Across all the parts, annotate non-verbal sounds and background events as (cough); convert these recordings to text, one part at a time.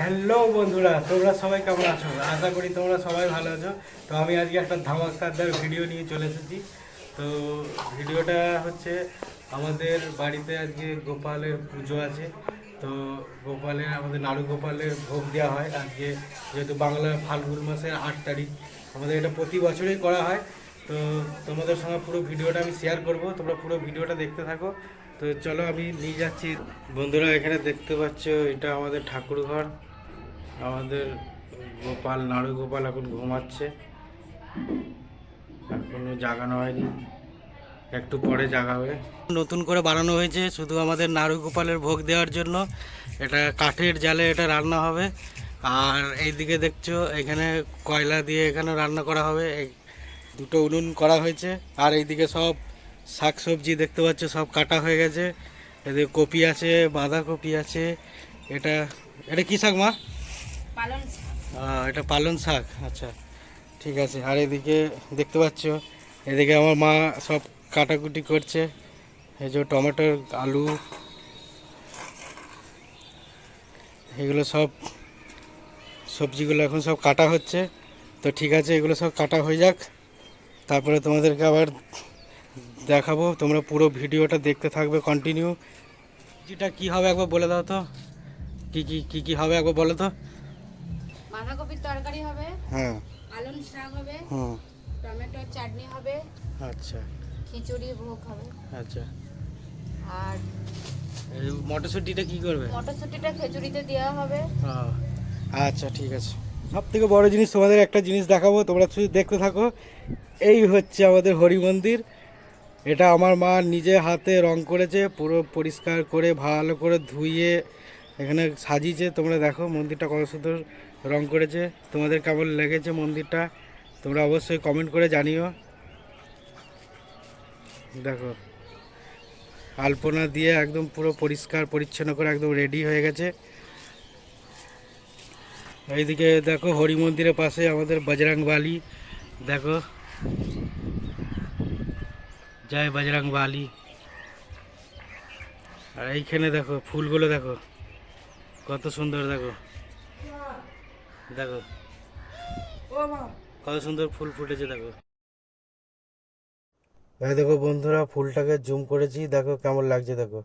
Hello বন্ধুরা, তোমরা সবাই কেমন আছো? আশা করি তোমরা সবাই ভালো আছো। তো আমি আজকে একটা ধামাকাদার ভিডিও নিয়ে চলে এসেছি। তো ভিডিওটা হচ্ছে আমাদের বাড়িতে আজকে গোপালের পুজো আছে। তো গোপালের আমাদের নাড়ু গোপালের ভোগ দেওয়া হয়। আজকে যেহেতু বাংলা ফাল্গুন মাসের আট তারিখ, আমাদের এটা প্রতি বছরই করা হয়। তো তোমাদের সঙ্গে পুরো ভিডিওটা আমি শেয়ার করব। তোমরা পুরো ভিডিওটা দেখতে থাকো। তো চলো আমি নিয়ে যাচ্ছি। বন্ধুরা, এখানে দেখতে পাচ্ছ, এটা আমাদের ঠাকুর ঘর আমাদের গোপাল নাড়ু গোপাল এখন ঘুমাচ্ছে। এখনও জাগানো হয়নি। একটু পরে জাগাবে। নতুন করে বানানো হয়েছে, শুধু আমাদের নাড়ু গোপালের ভোগ দেওয়ার জন্য। এটা কাঠের জালে এটা রান্না হবে। আর এইদিকে দেখছ, এখানে কয়লা দিয়ে এখানে রান্না করা হবে। দুটো উনুন করা হয়েছে। আর এইদিকে সব শাক সবজি দেখতে পাচ্ছ, সব কাটা হয়ে গেছে। এদিকে কপি আছে, বাঁধাকপি আছে। এটা এটা কি শাক মা? এটা পালন শাক আচ্ছা ঠিক আছে। আর এদিকে দেখতে পাচ্ছ, এদিকে আমার মা সব কাটাকুটি করছে। এই যে টমেটোর আলু, এগুলো সব সবজিগুলো এখন সব কাটা হচ্ছে। তো ঠিক আছে, এগুলো সব কাটা হয়ে যাক। তারপরে তোমাদেরকে আবার দেখাবো। তোমরা পুরো ভিডিওটা দেখতে থাকবে কন্টিনিউ যেটা কি হবে একবার বলে দাও তো। কি কি কি কি হবে একবার বলো তো। বাঁধাকপির তরকারি হবে হ্যাঁ। পালন শাক হবে হুম টমেটোর চাটনি হবে আচ্ছা। খিচুড়ি ভোগ হবে। আচ্ছা। আর মটরশুটিটা কি করবে? মটরশুটিটা খিচুড়িতে দেওয়া হবে। ও, আচ্ছা ঠিক আছে। সব থেকে বড় জিনিস তোমাদের একটা জিনিস দেখাবো তোমরা শুধু দেখতে থাকো। এই হচ্ছে আমাদের হরি মন্দির। এটা আমার মা নিজে হাতে রং করেছে পুরো পরিষ্কার করে ভালো করে ধুইয়ে এখানে সাজিয়েছে। তোমরা দেখো মন্দিরটা কত সুন্দর রং করেছে, তোমাদের কেমন লেগেছে মন্দিরটা, তোমরা অবশ্যই কমেন্ট করে জানিও। দেখো, আলপনা দিয়ে একদম পুরো পরিষ্কার, পরিচ্ছন্ন করে একদম রেডি হয়ে গেছে। এইদিকে দেখো, হরি মন্দিরের পাশে আমাদের বজরং বালি। দেখো, জয় বজরং বালি। আর এইখানে দেখো, ফুলগুলো দেখো, কত সুন্দর দেখো। দেখো। কত সুন্দর ফুল ফুটেছে দেখো। এই দেখো বন্ধুরা ফুলটাকে জুম করেছি দেখো কেমন লাগছে দেখো।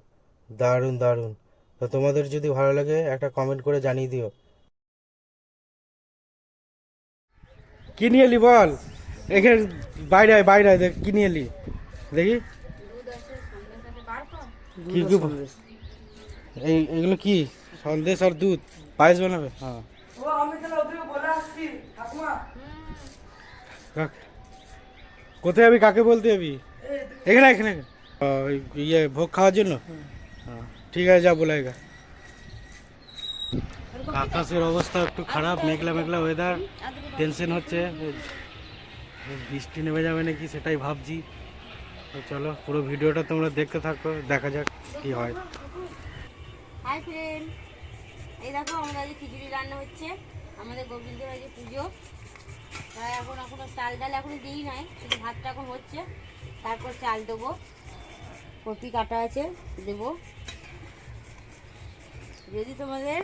দারুণ দারুণ। তো তোমাদের যদি ভালো লাগে একটা কমেন্ট করে জানিয়ে দিও। কি নিয়ে এলি বল? এখানে বাইরে আয় বাইরে আয় দেখ কি নিয়ে এলি? দেখি। কি কি এই এগুলো কি? সন্দেশ আর দুধ? পায়েস বানাবে? হ্যাঁ। কাক- কোথায় যাবি? কাকে বলতে যাবি? এখানে এখানে। ওই ইয়ে ভোগ খাওয়ার জন্য? হ্যাঁ, ঠিক আছে যা বলাইগা আকাশের অবস্থা একটু খারাপ মেঘলা মেঘলা ওয়েদার টেনশন হচ্ছে। বৃষ্টি নেমে যাবে নাকি সেটাই ভাবছি। তো চলো পুরো ভিডিওটা তোমরা দেখতে থাকো দেখা যাক কি হয়। হাই ফ্রেন্ড এই দেখো, আমাদের আজকে খিচুড়ি রান্না হচ্ছে। আমাদের গোবিন্দের আজকে পুজো। তাই এখন এখনও চাল ডাল এখনও দিই নাই শুধু ভাতটা এখন হচ্ছে। তারপর চাল দেবো। কপি কাটা আছে, দেবো। যদি তোমাদের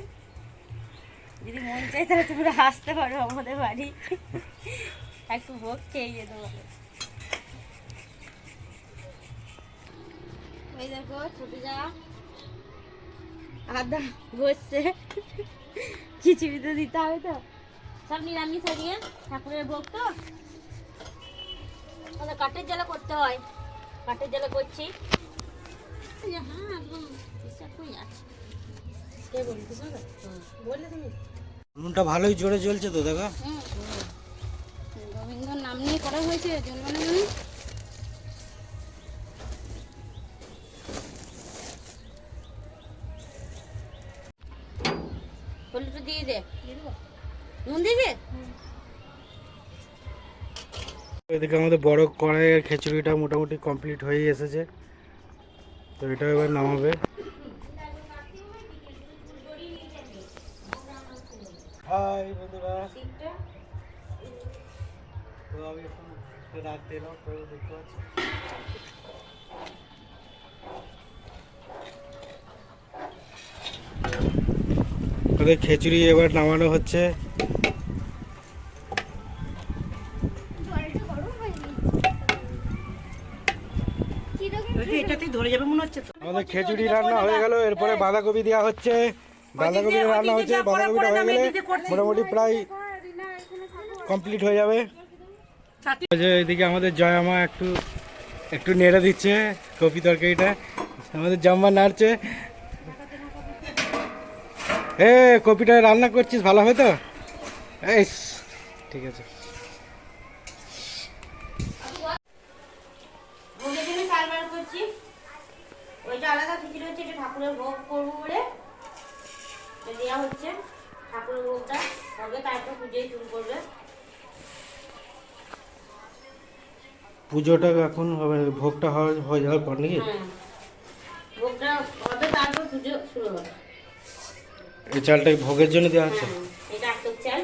যদি মন চাই তাহলে তোমরা আসতে পারো আমাদের বাড়ি। একটু ভোগ খেয়ে যেতে পারো এই দেখো, ছোটো যা আদা বসছে খিচুড়ি তো দিতে হবে তো। সব নিরামিষ আজকে ঠাকুরের ভোগ তো। কাঠের জ্বালা করতে হয়। কাঠের জ্বালা করছি। এই হ্যাঁ তুমি। নুনটা ভালোই জোরে জ্বলছে তো দেখো। গোবিন্দর নাম নিয়ে করা হয়েছে না মানে হলুদটা দিয়ে দে। নুন এদিকে আমাদের বড় কড়াইয়ের খিচুড়িটা মোটামুটি কমপ্লিট হয়ে এসেছে। তো এটা এবার নামাবে। হাই বন্ধুরা। তো আমি এখন রাত দিলাম তো দেখতে পাচ্ছি। ওদের খিচুড়ি এবার নামানো হচ্ছে। আমাদের খিচুড়ি রান্না হয়ে গেল এরপরে বাঁধাকপি দেওয়া হচ্ছে। বাঁধাকপি রান্না হচ্ছে বাঁধাকপিটা হয়ে গেলে মোটামুটি প্রায় কমপ্লিট হয়ে যাবে। এদিকে আমাদের জয়ামা একটু একটু নেড়ে দিচ্ছে কপি তরকারিটা। আমাদের জাম্মা নাড়ছে। এ কপিটা রান্না করছিস ভালো হবে তো? এই ঠিক আছে। ভোগের জন্য চাল বার করছি। ওইটা আলাদা খিচুড়ি হচ্ছে এটা ঠাকুরের ভোগ করব বলে। দেওয়া হচ্ছে ঠাকুরের ভোগটা। হবে তারপর পুজোয় শুরু করবে। পুজোটা এখন হবে ভোগটা হয়ে যাওয়ার পর নাকি? হ্যাঁ। ভোগটা হবে তারপর পুজো শুরু হবে। এই চালটা ভোগের জন্য দেওয়া হচ্ছে? চাল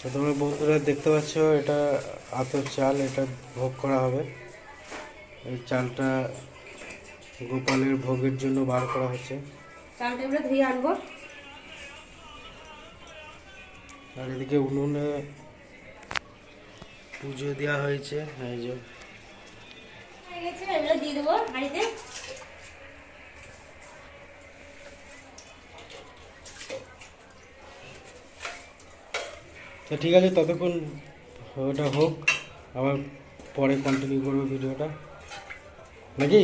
তো তোমরা বন্ধুরা দেখতে পাচ্ছ এটা আতর চাল এটা ভোগ করা হবে। এই চালটা গোপালের ভোগের জন্য বার করা হচ্ছে। চালটা এগুলো ধুয়ে আনব। আর এদিকে উনুনে পুজো দেওয়া হয়েছে। এই যে দিয়ে দেবো হাঁড়িতে তো ঠিক আছে ততক্ষণ ওটা হোক আবার পরে কন্টিনিউ করব ভিডিওটা। নাকি?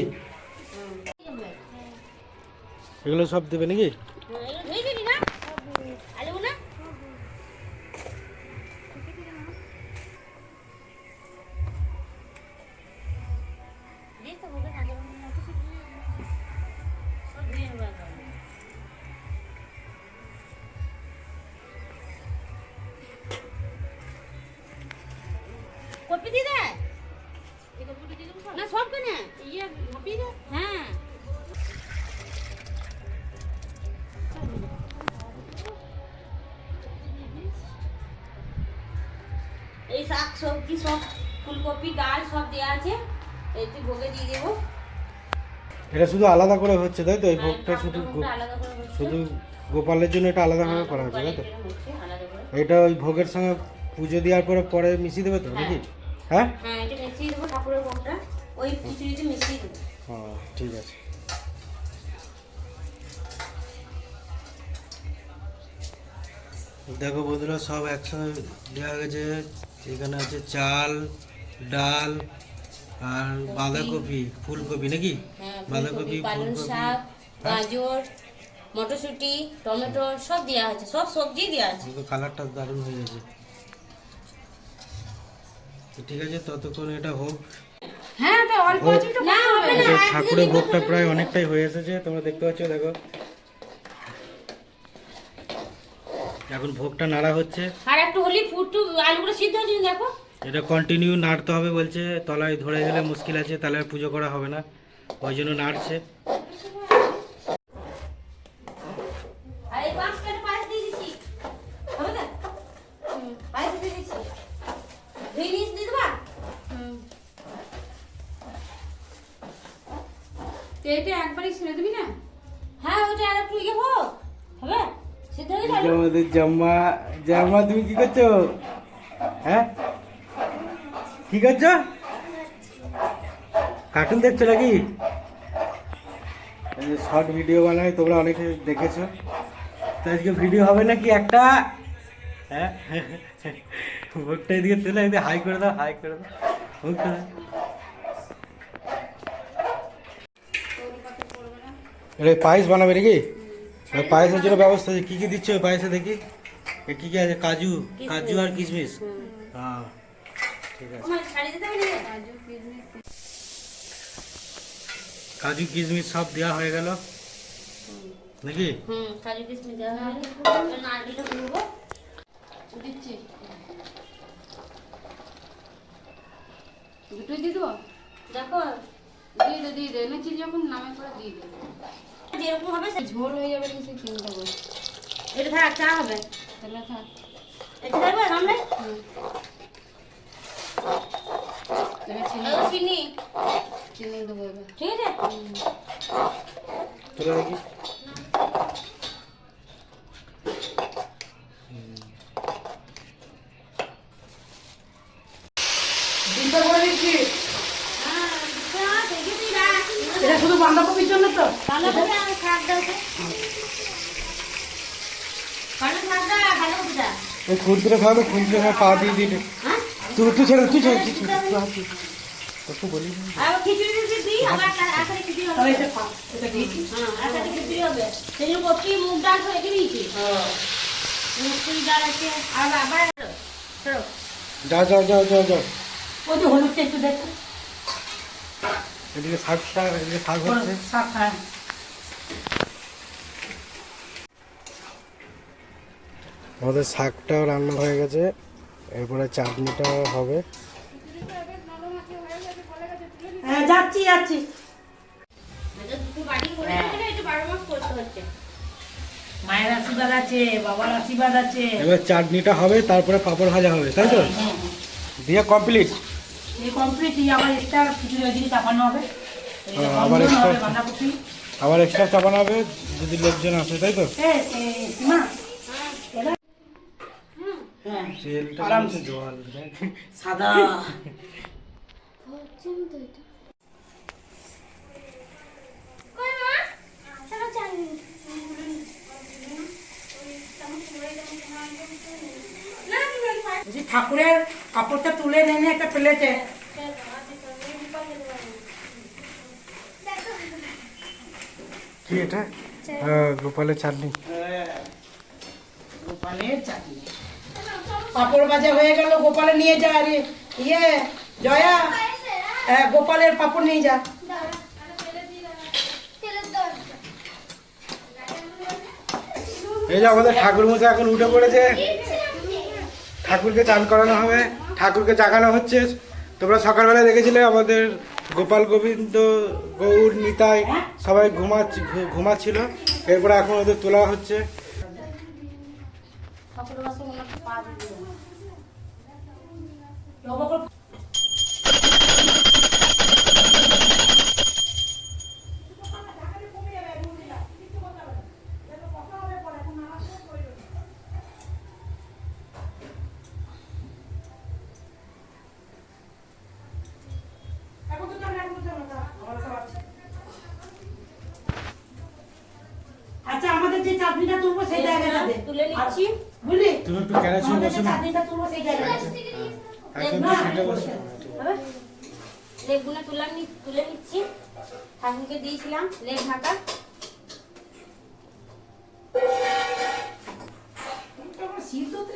এগুলো সব দেবে নাকি? হ্যাঁ। এই শাক সবজি সব ফুলকপি ডাল সব দেওয়া আছে। ভোগে দিয়ে দেবো। এটা শুধু আলাদা করে হচ্ছে তাই তো? এই ভোগটা শুধু গো- ভোগটা হচ্ছে। শুধু গোপালের জন্য এটা আলাদাভাবে করা হচ্ছে তাই তো। এটা ওই ভোগের সঙ্গে পুজো দেওয়ার পরে পরে মিশিয়ে দেবে তো নাকি? হ্যাঁ? হ্যাঁ এটা মিশিয়ে দেবো ঠাকুরের ভোগটা। ওই খিচুড়িতে মিশিয়ে দেবো। হ্যাঁ ঠিক আছে। দেখো বন্ধুরা সব একসঙ্গে দেওয়া গেছে এখানে আছে চাল ডাল আর বাঁধাকপি ফুলকপি নাকি? হ্যাঁ বাঁধাকপি ফুলকপি পালং শাক গাজর মটরশুঁটি টমেটো সব দেওয়া আছে সব সবজি দেওয়া আছে কালারটা দারুণ হয়ে গেছে। ঠিক আছে ততক্ষণ এটা হোক। হ্যাঁ তো অল্প ভোগ- আছে একটু না হবে না ঠাকুরের ভোগটা প্রায় অনেকটাই হয়ে এসেছে তোমরা দেখতে পাচ্ছ দেখো। এখন ভোগটা নাড়া হচ্ছে। আর একটু হলি ফুটু আলুগুলো সিদ্ধ হচ্ছে দেখো। এটা কন্টিনিউ নাড়তে হবে বলছে তলায় ধরে গেলে মুশকিল আছে তাহলে আর পুজো করা হবে না ওই জন্য নাড়ছে। জাম্মা জাম্মা, তুমি কি করছ? হ্যাঁ? কি করছ? কার্টুন দেখছ নাকি? শর্ট ভিডিও বানাই তোমরা অনেকে দেখেছ। তো আজকে ভিডিও হবে নাকি একটা? হ্যাঁ? ভোটটা এদিকে তুলে এদিকে হাই করে দাও হাই করে দাও। পায়েস বানাবে নাকি? পায়েসের জন্য ব্যবস্থা আছে। কি কি দিচ্ছে ওই পায়েসে দেখি? এ কি কি আছে? কাজু কাজু আর কিশমিশ হ্যাঁ ঠিক আছে? কাজু কিশমিশ সব দেওয়া হয়ে গেল? নাকি? হুম কাজু কিশমিশ দেওয়া হয়ে গেলে। নারকেলটা কুড়বো দিচ্ছি। দুটোই দিয়ে দেবো? দেখো। দিয়ে দে দিয়ে দে। যখন নামে করে দিয়ে দে। যেরকম হবে ঝোল হয়ে যাবে কিছু চিন্তা করি এটা থাক চা হবে তাহলে থাক এটা দেবো রামলে চিনি চিনি দেবো এবার ঠিক আছে চলে নাকি দেখি শাক দাও তো। কালো শাক দাও ভালো কুটা ওই খুদ্রে ভাবে খুদ্রে ভাবে পা দিয়ে দিলে। হ্যাঁ? তুই তুই ছেড়ে তুই ছেড়ে তুই ছেড়ে তোকে বলি না। আর খিচুড়ি টিচুড়ি দিই আবার আসারে খিচুড়ি হবে। হ্যাঁ আসারে খিচুড়ি হবে। সেই জন্য কপি মুগ ডাল তো রেখে দিয়েছি। মুসুর ডাল আছে। আর আবার চলো যাও যাও যাও যাও যাও ওই যে হলুদটা একটু দেখো। এদিকে শাক শাক এদিকে শাক হচ্ছে। শাক আমাদের শাকটাও রান্না হয়ে গেছে। এরপরে চাটনিটাও হবে। হ্যাঁ যাচ্ছি যাচ্ছি। এটা দুটো বাড়ি করে রেখে একটু বারো মাস করতে হচ্ছে মায়ের আশীর্বাদ আছে বাবার আশীর্বাদ আছে। এবার চাটনিটা হবে তারপরে পাপড় ভাজা হবে তাই তো? হ্যাঁ দিয়ে কমপ্লিট এই কমপ্লিট আবার এক্সট্রা খিচুড়ি ওইদিকে চাপানো হবে। আবার আবার এক্সট্রা চাপানো হবে যদি লোকজন আসে তাই তো? হ্যাঁ। সাদা। ঠাকুরের কাপড়টা তুলে নেনে একটা প্লেটে কি এটা? হ্যাঁ গোপালের চাটনি। গোপালের চাটনি। পাপড় ভাজা হয়ে গেল গোপালে নিয়ে যা আরে। ইয়ে জয়া হ্যাঁ, গোপালের পাপড় নিয়ে যা। এই যে আমাদের ঠাকুর মশাই এখন উঠে পড়েছে। ঠাকুরকে চান করানো হবে, ঠাকুরকে জাগানো হচ্ছে। তোমরা সকালবেলা দেখেছিলে আমাদের গোপাল গোবিন্দ, গৌর, নিতাই সবাই ঘুমা ঘুমাচ্ছিল। এরপরে এখন ওদের তোলা হচ্ছে বাসে মনে হচ্ছে পা দিয়ে দিলাম। আচ্ছা আমাদের যে চাটনিটা তুলবো সেই জায়গাটাতে। তুলে নিচ্ছি। বুঝলি? তুমি একটু ক্যারাচি বসো না। চাটনিটা তুলবো সেই জায়গাটাতে। একদম না, বসো হবে? লেবগুলো তুলে নি তুলে নিচ্ছি। ঠাকুরকে দিয়েছিলাম লেগ ঢাকা সিদ্ধতে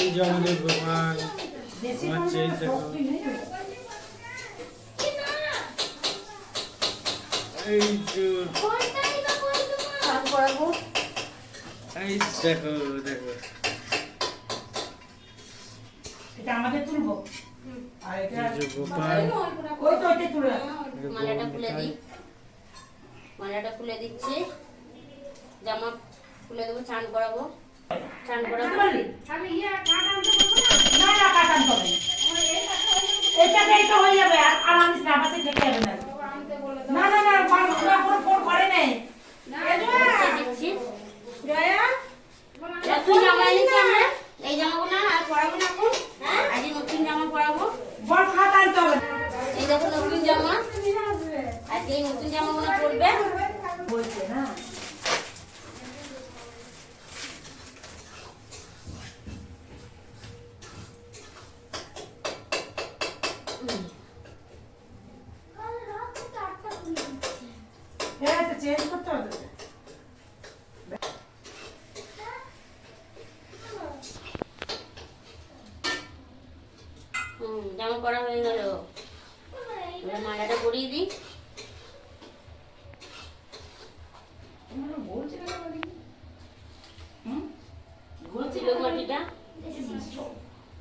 এই যে আমাদের গোপাল বেশি ঘুমাচ্ছে এই যে চান করাবো এই দেখো দেখো। এটা আমাদের তুলবো? আর এটা এই যে গোপাল। ওই তো ওইটাই তুলে মালাটা খুলে দিই। মালাটা খুলে দিচ্ছি। জামা খুলে দেবো চান করাবো। চান করাবো। বুঝতে পারলি? না? না কাটান হবে হয়ে যাবে। আর না না না না বাবা ওরা কোনো ফোন করে নেই হচ্ছে দিচ্ছি নতুন জামা এনেছি আমরা এই জামাগুলো আর পরাবো না এখন আজ নতুন জামা পরাবো বল খাতা আনতে হবে এই দেখো নতুন জামা। আজকে এই নতুন জামাগুলো পরবে। বলছে না।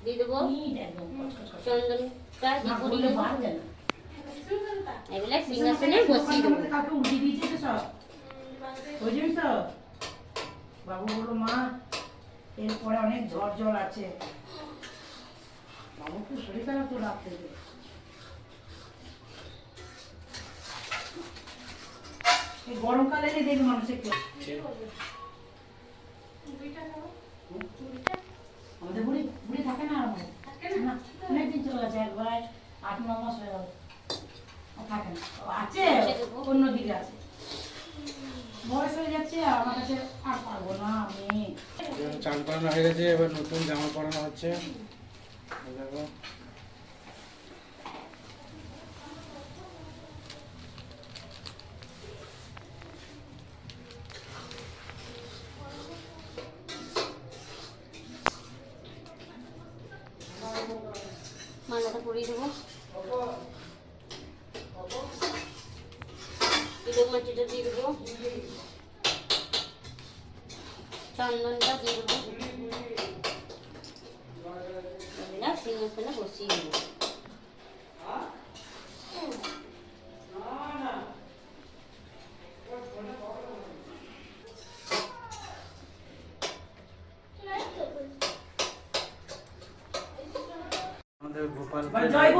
দিয়ে দেবো এগুলো সিংহাসনে বসিয়ে দেবো। তো বাবু বলল মা এরপরে অনেক ঝড় জল আছে। বাবু খুব শরীর খারাপ তো রাত থেকে এই গরমকালে এলে দেখবি মানুষের কি আমাদের বুড়ি বুড়ি থাকে না আমাদের? না? অনেকদিন চলে গেছে একবার আট ন মাস হয়ে গেল। থাকে না। ও আছে অন্য দিকে আছে। যাচ্ছে আমার কাছে আর পারব না আমি। চান করানো হয়ে গেছে এবার নতুন জামা পরানো হচ্ছে।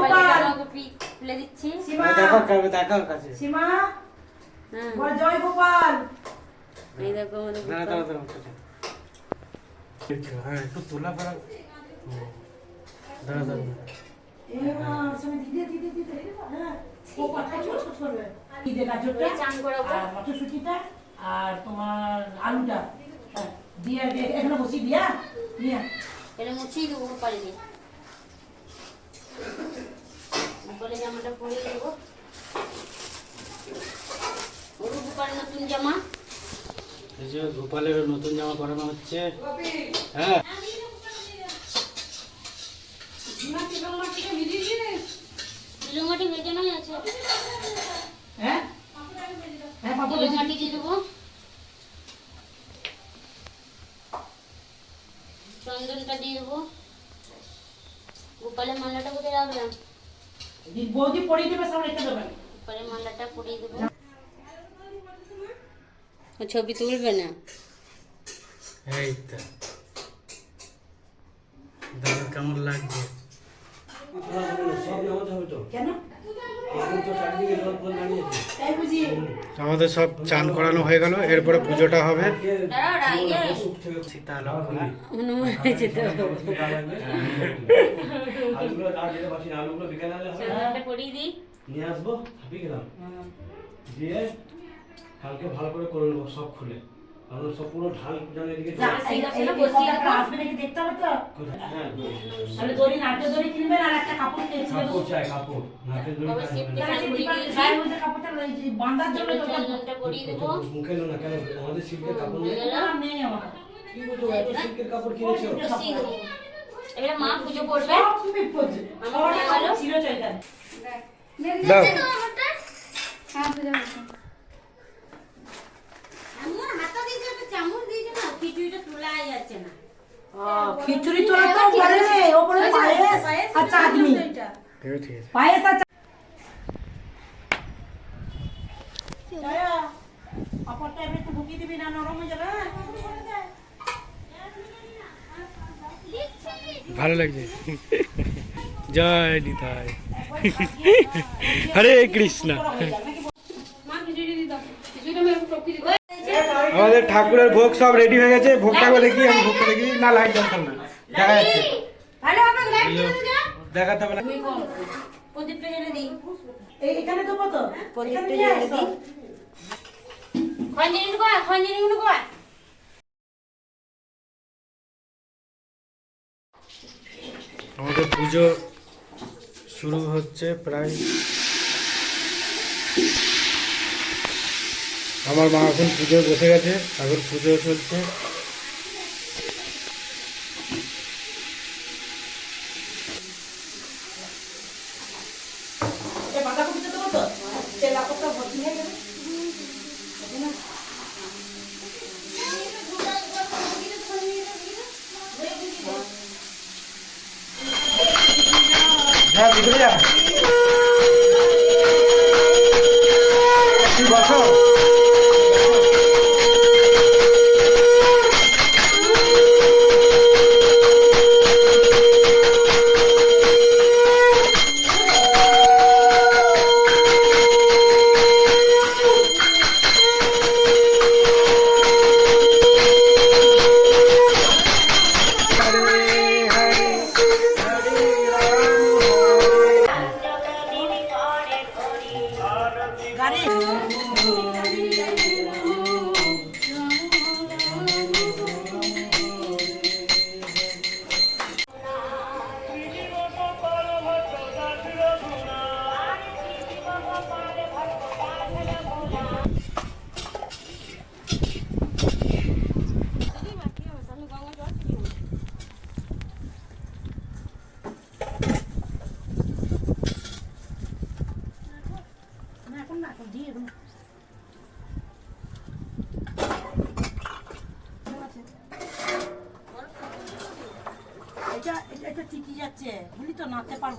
বল জয় গোপাল। কপি খুলে দিচ্ছি। সীমা। দেখাও কাছে দেখাও কাছে সীমা। হ্যাঁ। বল জয় গোপাল। এই দেখো আমাদের না গোপাল। দাঁড়া দাঁড়া হ্যাঁ একটু তোলা ফেরা দাঁড়া দাঁড়া এ মা সীমা দিদি দিদি দিদি হ্যাঁ। ও কথা ছোট ছোট করবে দিদি গাজরটা? চান করাবো। আর মটরশুটিটা আর তোমার আলুটা। হ্যাঁ দিয়ে দিয়ে এখানে বসি দিয়া দিয়া এটা মুছিয়ে দেবো গোপালে গোপালের জামাটা পরিয়ে দেবো ওরু গোপালের নতুন জামা। এই যে গোপালের নতুন জামা পরানো হচ্ছে। হ্যাঁ। ভেজানো আছে। হ্যাঁ? হ্যাঁ দিয়ে দেবো। চন্দনটা দিয়ে দেবো। গোপালের মালাটা কোথায় রাখলাম? বৌদি পড়িয়ে দেবে সামনে রেখে দেবেন গোপালের মালাটা পরিয়ে দেবো। ও ছবি তুলবে না? এই তো। দাদা কেমন লাগছে? কেন? আমাদের সব চান করানো হয়ে গেল এরপরে পুজোটা হবে। দিয়ে কালকে ভালো করে করে নেব সব খুলে কারণ সব পুরো ঢাল জানে এদিকে দাও। দেখতে হবে তো? হ্যাঁ তাহলে দড়ি নাট্য দড়ি কিনবেন আর একটা কাপড় কিনবেন কাপড় চাই কাপড়। নাকের দড়ি গায়ের মধ্যে কাপড়টা বাঁধার জন্য এবার পরিয়ে দেবো মুখে না কেন? আমাদের সিল্কের কাপড় হয়ে নেই না, নেই আমার। কি বলছো এত সিল্কের কাপড় কিনেছো? এবারে মা পুজো করবে। তুমি করছ আমার হয়ে গেল। ছিল চৈতাল দাও এমন হাতা দিয়েছে একটা চামচ দিয়েছে না খিচুড়িটা তোলাই যাচ্ছে না। খিচুড়ি তোলা তো পারে রে ওপরে পায়েস। আর চাটনি পায়েস আর চা- এবার একটু ঢুকিয়ে দিবি না নরম হয়ে যাবে? ভালো লাগছে। জয় নিতাই। হরে কৃষ্ণ। আমাদের ঠাকুরের ভোগ সব রেডি হয়ে গেছে। ভোগটা করে দেখি আমি ভোগটা দেখি। না লাইট জ্বলতাম না। দেখা যাচ্ছে। দেখাতে হবে না। প্রদীপটা জ্বেলে দিই। এই এখানে তো প্রদীপটা জ্বেলে আসো। দিই খঞ্জনি খঞ্জনি আমাদের পুজো শুরু হচ্ছে প্রায় আমার মা এখন পুজো বসে গেছে এখন পুজো চলছে। হ্যাঁ ভিতরে যা। বসো।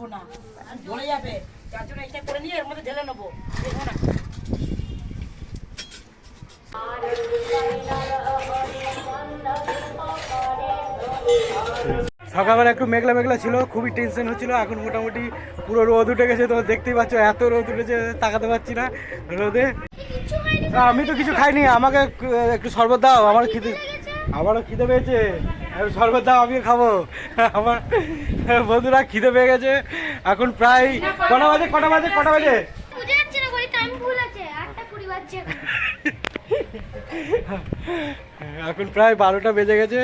না। যাবে। জন্য এটা করে নিয়ে এর মধ্যে ঢেলে নেব। না। সকালবেলা একটু মেঘলা মেঘলা ছিল, খুবই টেনশন হচ্ছিল, এখন মোটামুটি পুরো রোদ উঠে গেছে, তোমরা দেখতেই পাচ্ছ, এত রোদ উঠেছে, তাকাতে পারছি না রোদে। আমি তো কিছু খাইনি, আমাকে একটু- শরবত দাও আমার খিদে আমারও খিদে পেয়েছে। শরবত দাও আমিও খাব। আমার বন্ধুরা খিদে পেয়ে গেছে। এখন প্রায় কটা বাজে কটা বাজে কটা বাজে? এখন। প্রায় বারোটা বেজে গেছে।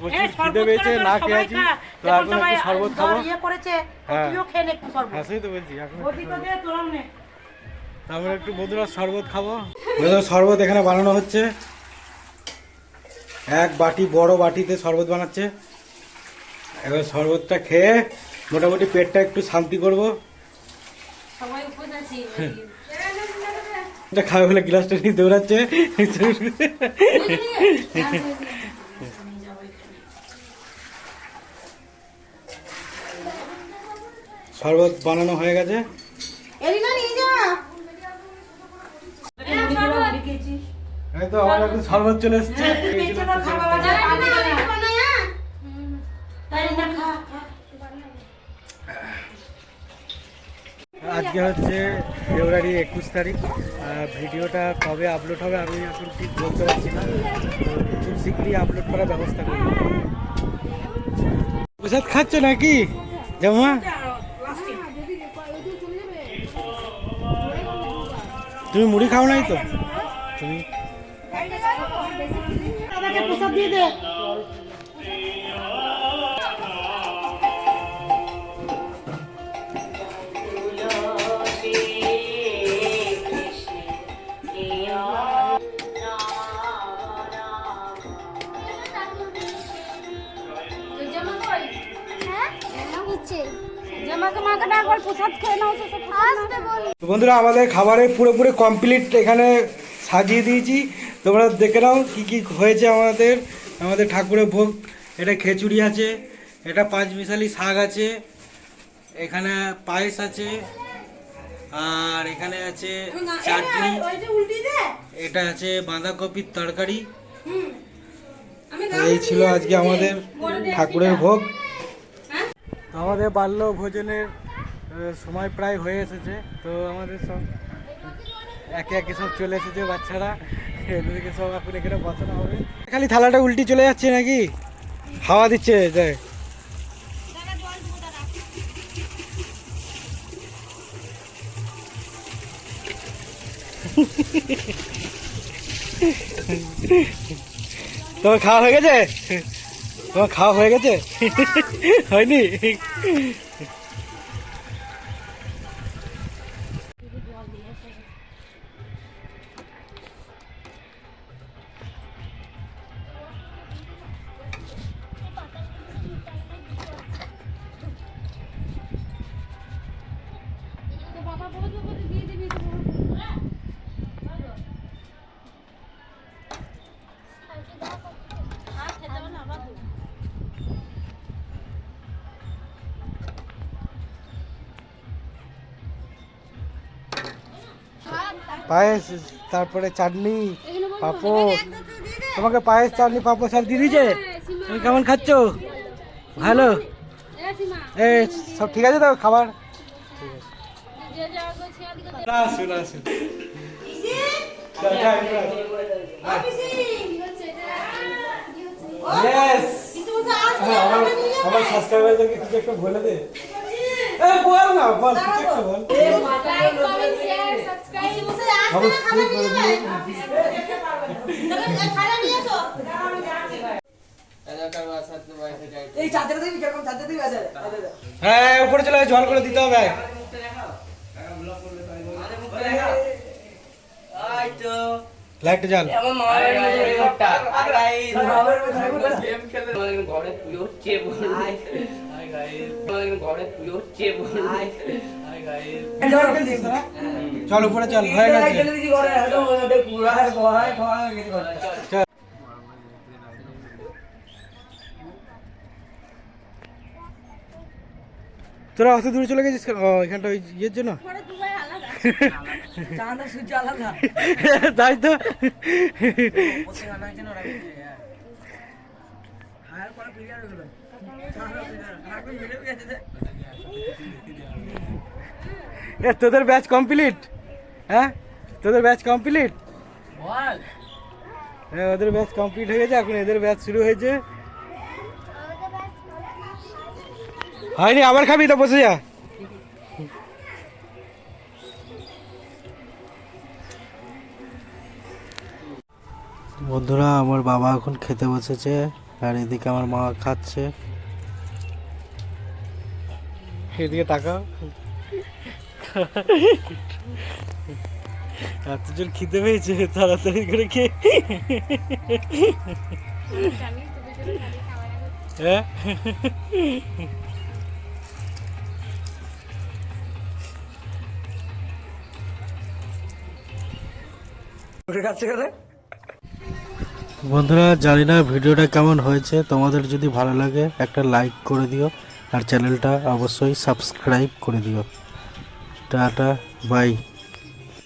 প্রচুর খিদে পেয়েছে না খেয়ে আছি। তো এখন এখন একটু শরবত খাব। ইয়ে হ্যাঁ। নে একটু হ্যাঁ সেই তো বলছি এখন বন্ধুরা শরবত খাব। বন্ধুরা শরবত এখানে বানানো হচ্ছে। এক বাটি বড় বাটিতে শরবত বানাচ্ছে। এবার শরবতটা খেয়ে মোটামুটি পেটটা একটু শান্তি করব। সবাই উপোস আছি এটা খাবে বলে গ্লাসটা নিয়ে দৌড়াচ্ছে। শরবত বানানো হয়ে গেছে। এলিনা নিয়ে যা এই তো আমার এখন শরবত চলে এসছে। আজকে হচ্ছে ফেব্রুয়ারি একুশ তারিখ ভিডিওটা কবে আপলোড হবে আমি এখন ঠিক বলতে পারছি না খুব শীঘ্রই আপলোড করার ব্যবস্থা করব প্রসাদ খাচ্ছে নাকি জামা তুমি মুড়ি খাও নাই তো প্রসাদ খেয়ে নাও তো বন্ধুরা আমাদের খাবারে পুরোপুরি কমপ্লিট এখানে সাজিয়ে দিয়েছি। তোমরা দেখে নাও কি কি হয়েছে আমাদের। আমাদের ঠাকুরের ভোগ এটা খিচুড়ি আছে এটা পাঁচমিশালি শাক আছে এখানে পায়েস আছে আর এখানে আছে চাটনি। এটা আছে বাঁধাকপির তরকারি। এই ছিল আজকে আমাদের ঠাকুরের ভোগ। তো আমাদের বাল্য ভোজনের সময় প্রায় হয়ে এসেছে, তো আমাদের সব একে একে সব চলে এসেছে বাচ্চারা। এদেরকে সব এখন এখানে বসানো হবে। খালি থালাটা উল্টি চলে যাচ্ছে নাকি? হাওয়া দিচ্ছে, দেখ। তোমার খাওয়া হয়ে গেছে? তোমার খাওয়া হয়ে গেছে? হয়নি? পায়েস তারপরে চাটনি পাঁপড়। তোমাকে পায়েস চাটনি পাঁপড় সব দিয়ে দিয়েছে? তুমি কেমন খাচ্ছ? ভালো? এ সব ঠিক আছে তো খাবার? আমার আমার সাবস্ক্রাইবারদেরকে কিছু একটা বলে দে। এ বল না বল কিছু একটা বল অবশ্যই বলে দিও হ্যাঁ উপরে চলে জল করে দিতে হবে লাইট জ্বাল ঘরে পুজো হচ্ছে ঘরে পুজো হচ্ছে বল চল উপরে চল হয়ে গেছে তোরা অত দূরে চলে গেছিস ও এখানটা ওই ইয়ের জন্য? (laughs) তাই তো? এ তোদের ব্যাচ কমপ্লিট হ্যাঁ? তোদের ব্যাচ কমপ্লিট হ্যাঁ ওদের ব্যাচ কমপ্লিট হয়ে গেছে এখন এদের ব্যাচ শুরু হয়েছে। হয়নি আবার খাবি তো বসে যা। বন্ধুরা আমার বাবা এখন খেতে বসেছে আর এদিকে আমার মা খাচ্ছে। এদিকে তাকাও। এত খিদে পেয়েছে, তাড়াতাড়ি করে খেয়ে। হ্যাঁ? বন্ধুরা, জানি না ভিডিওটা কেমন হয়েছে। তোমাদের যদি ভালো লাগে, একটা লাইক করে দিও। আর চ্যানেলটা অবশ্যই সাবস্ক্রাইব করে দিও। Tata bye